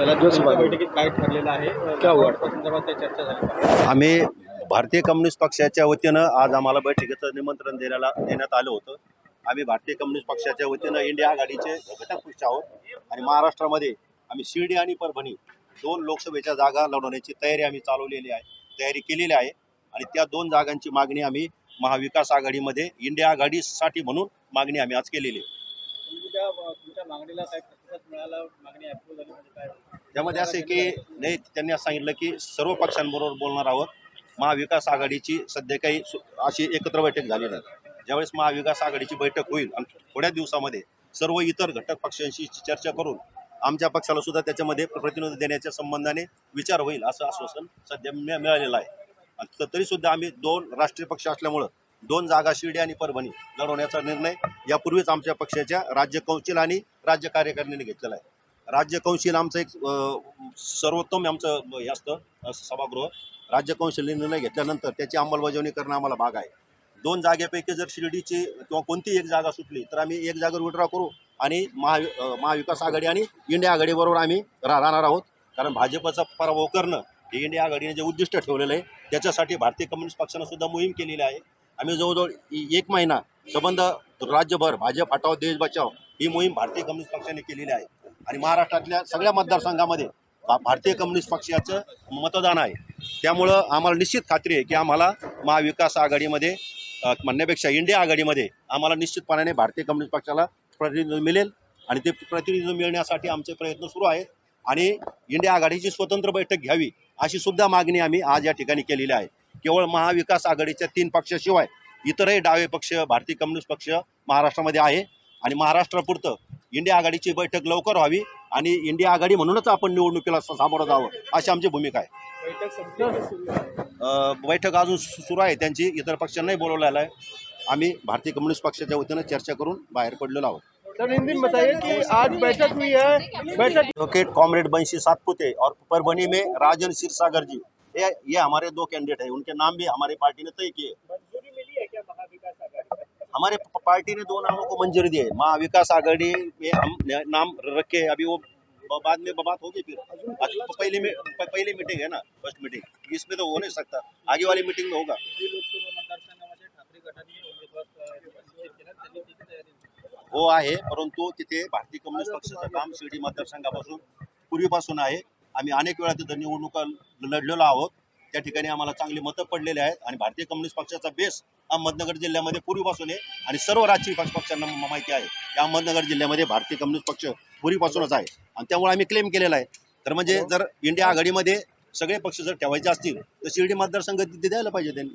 बैठकीत काय ठरलेलं आहे? क्या हुआ? संदर्भात काही चर्चा झाली. आम्ही भारतीय कम्युनिस्ट पक्षाच्या वतीनं आज आम्हाला बैठकीचं निमंत्रण देण्याला देण्यात आलं होतं. आम्ही भारतीय कम्युनिस्ट पक्षाच्या वतीनं इंडिया आघाडीचे घटक पक्ष आहोत. आणि महाराष्ट्रामध्ये आम्ही शिर्डी आणि परभणी दोन लोकसभेच्या जागा लढवण्याची तयारी आम्ही चालवलेली आहे तयारी केलेली आहे. आणि त्या दोन जागांची मागणी आम्ही महाविकास आघाडीमध्ये इंडिया आघाडीसाठी म्हणून मागणी आम्ही आज केलेली आहे. त्यामध्ये असे की नाही त्यांनी असं सांगितलं की सर्व पक्षांबरोबर बोलणार आहोत. महाविकास आघाडीची सध्या काही अशी एकत्र बैठक झाली नाही. ज्यावेळेस महाविकास आघाडीची बैठक होईल आणि थोड्या दिवसामध्ये सर्व इतर घटक पक्षांशी चर्चा करून आमच्या पक्षाला सुद्धा त्याच्यामध्ये प्रतिनिधी देण्याच्या संबंधाने विचार होईल असं आश्वासन सध्या मिळालेलं आहे. आणि तरीसुद्धा आम्ही दोन राष्ट्रीय पक्ष असल्यामुळं दोन जागा शिर्डी आणि परभणी लढवण्याचा निर्णय यापूर्वीच आमच्या पक्षाच्या राज्य कौन्सिल आणि राज्य कार्यकारिणीने घेतलेला आहे. राज्य कौन्सिल आमचं एक सर्वोत्तम आमचं हे असतं सभागृह. राज्य कौन्सिलने निर्णय घेतल्यानंतर त्याची अंमलबजावणी करणं आम्हाला भाग आहे. दोन जागेपैकी जर शिर्डीची किंवा कोणती एक जागा सुटली तर आम्ही एक जागेवर विड्रॉ करू आणि महा महाविकास आघाडी आणि इंडिया आघाडीबरोबर आम्ही राहणार आहोत. कारण भाजपचा पराभव करणं हे इंडिया आघाडीने जे उद्दिष्ट ठेवलेलं आहे त्याच्यासाठी भारतीय कम्युनिस्ट पक्षानं सुद्धा मोहीम केलेली आहे. आम्ही जवळजवळ एक महिना संबंध राज्यभर भाजप हटाव देश बचाव ही मोहीम भारतीय कम्युनिस्ट पक्षाने केलेली आहे. आणि महाराष्ट्रातल्या सगळ्या मतदारसंघामध्ये भारतीय कम्युनिस्ट पक्षाचं मतदान आहे. त्यामुळं आम्हाला निश्चित खात्री आहे की आम्हाला महाविकास आघाडीमध्ये म्हणण्यापेक्षा इंडिया आघाडीमध्ये आम्हाला निश्चितपणाने भारतीय कम्युनिस्ट पक्षाला प्रतिनिधित्व मिळेल आणि ते प्रतिनिधी मिळण्यासाठी आमचे प्रयत्न सुरू आहेत आणि इंडिया आघाडीची स्वतंत्र बैठक घ्यावी अशी सुद्धा मागणी आम्ही आज या ठिकाणी केलेली आहे. केवळ महाविकास आघाडीच्या तीन पक्षाशिवाय इतरही डावे पक्ष भारतीय कम्युनिस्ट पक्ष महाराष्ट्रामध्ये आहे आणि महाराष्ट्रापुरतं इंडिया आघाडीची बैठक लवकर व्हावी आणि इंडिया आघाडी म्हणूनच आपण निवडणुकीला सामोरं जावं अशी आमची भूमिका आहे. बैठक अजून सु- सुरू आहे त्यांची इतर पक्षांनाही बोलवलेलं आहे. आम्ही भारतीय कम्युनिस्ट पक्षाच्या वतीनं चर्चा करून बाहेर पडलेलो आहोत. बताइए आज बैठक हुई है बैठक एडवोकेट कॉमरेड बंशी सातपुते और परभनी में राजन सिरसागर जी ये ये हमारे दो कैंडिडेट हैं उनके नाम भी हमारी पार्टी ने तय किए मंजुरी मिली है क्या महाविकास आघाड़ी हमारे प- पार्टी ने दो नामों को मंजूरी दी है। महाविकास आघाड़ी में हम नाम रखे अभी वो बाद में बात होगी फिर। आज पहली में पहली मीटिंग है ना फर्स्ट मीटिंग इसमें तो हो नहीं सकता। आगे वाली मीटिंग में होगा। हो आहे परंतु तिथे भारतीय कम्युनिस्ट पक्षाचं काम शिर्डी मतदारसंघापासून पूर्वीपासून आहे. आम्ही अनेक वेळा तिथं निवडणुका लढलेलो आहोत. त्या ठिकाणी आम्हाला चांगली मतं पडलेली आहेत आणि भारतीय कम्युनिस्ट पक्षाचा बेस अहमदनगर जिल्ह्यामध्ये पूर्वीपासून आहे आणि सर्व राजकीय पक्ष पक्षांना माहिती आहे की अहमदनगर जिल्ह्यामध्ये भारतीय कम्युनिस्ट पक्ष पूर्वीपासूनच आहे. आणि त्यामुळे आम्ही क्लेम केलेला आहे. तर म्हणजे जर इंडिया आघाडीमध्ये सगळे पक्ष जर ठेवायचे असतील तर शिर्डी मतदारसंघ तिथे द्यायला पाहिजे त्यांनी.